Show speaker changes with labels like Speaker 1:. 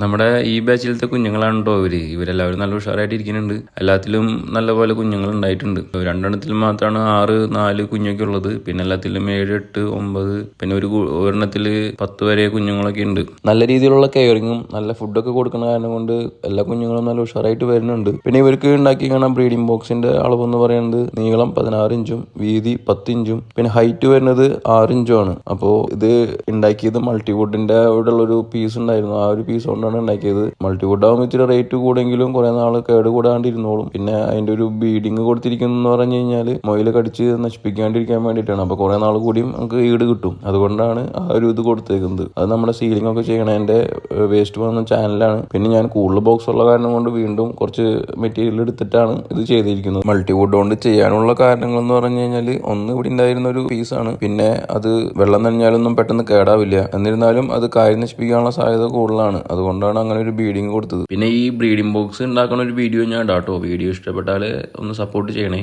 Speaker 1: നമ്മുടെ ഈ ബാച്ചിലത്തെ കുഞ്ഞുങ്ങളാണ് ഇവർ? ഇവരെല്ലാവരും നല്ല ഉഷാറായിട്ട് ഇരിക്കുന്നുണ്ട് എല്ലാത്തിലും നല്ലപോലെ കുഞ്ഞുങ്ങൾ ഉണ്ടായിട്ടുണ്ട് രണ്ടെണ്ണത്തിൽ മാത്രമാണ് ആറ് നാല് കുഞ്ഞൊക്കെ ഉള്ളത്. പിന്നെ എല്ലാത്തിലും ഏഴ് എട്ട് ഒമ്പത് പിന്നെ ഒരു ഒരെണ്ണത്തിൽ പത്ത് വരെ കുഞ്ഞുങ്ങളൊക്കെ ഉണ്ട്. നല്ല രീതിയിലുള്ള കെയറിങ്ങും നല്ല ഫുഡൊക്കെ കൊടുക്കുന്ന കാരണം കൊണ്ട് എല്ലാ കുഞ്ഞുങ്ങളും നല്ല ഉഷാറായിട്ട് വരുന്നുണ്ട്. പിന്നെ ഇവർക്ക് ഉണ്ടാക്കി കാണാൻ ബ്രീഡിംഗ് ബോക്സിന്റെ അളവ് എന്ന് പറയുന്നത് നീളം പതിനാറ് ഇഞ്ചും വീതി പത്ത് ഇഞ്ചും പിന്നെ ഹൈറ്റ് വരുന്നത് ആറ് ഇഞ്ചും ആണ്. അപ്പോൾ ഇത് ഉണ്ടാക്കിയത് മൾട്ടിവുഡിന്റെ അവിടെ ഉള്ള ഒരു പീസ് ഉണ്ടായിരുന്നു. ആ ഒരു പീസ് കൊണ്ടാണ് ഉണ്ടാക്കിയത്. മൾട്ടിവുഡ് ആകുമ്പോൾ ഇച്ചിരി റേറ്റ് കൂടെങ്കിലും കുറെ നാൾ കേട് കൂടാണ്ടിരുന്നോളും. പിന്നെ അതിന്റെ ഒരു ബീഡിങ് കൊടുത്തിരിക്കുന്നു എന്ന് പറഞ്ഞു കഴിഞ്ഞാൽ മൊയിൽ കടിച്ച് നശിപ്പിക്കാണ്ടിരിക്കാൻ വേണ്ടിയിട്ടാണ്. അപ്പോൾ കുറെ നാൾ കൂടിയും നമുക്ക് ഈട് കിട്ടും. അതുകൊണ്ടാണ് ആ ഒരു ഇത് കൊടുത്തേക്കുന്നത്. അത് നമ്മുടെ സീലിംഗ് ഒക്കെ ചെയ്യണതിന്റെ വേസ്റ്റ് വന്ന ചാനലാണ് പിന്നെ ഞാൻ കൂടുതൽ ബോക്സ് ഉള്ള കാരണം കൊണ്ട് വീണ്ടും കുറച്ച് മെറ്റീരിയൽ എടുത്തിട്ടാണ് ഇത് ചെയ്തിരിക്കുന്നത്. മൾട്ടിവുഡ് കൊണ്ട് ചെയ്യാനുള്ള കാരണങ്ങൾ എന്ന് പറഞ്ഞു കഴിഞ്ഞാൽ ഒന്ന് ഇവിടെ ഉണ്ടായിരുന്ന ഒരു പീസാണ് പിന്നെ അത് വെള്ളം നനഞ്ഞാലൊന്നും പെട്ടെന്ന് കേടാവില്ല. എന്നിരുന്നാലും അത് കാര്യം നശിപ്പിക്കാനുള്ള സാധ്യത കൂടുതലാണ്. അതുകൊണ്ടാണ് അങ്ങനെ ഒരു ബീഡിങ് കൊടുത്തത്. പിന്നെ ഈ ബ്രീഡിംഗ് ബോക്സ് ഉണ്ടാക്കുന്ന ഒരു വീഡിയോ ഞാൻ ഇടാട്ടോ. വീഡിയോ ഇഷ്ടപ്പെട്ടാൽ ഒന്ന് സപ്പോർട്ട് ചെയ്യണേ.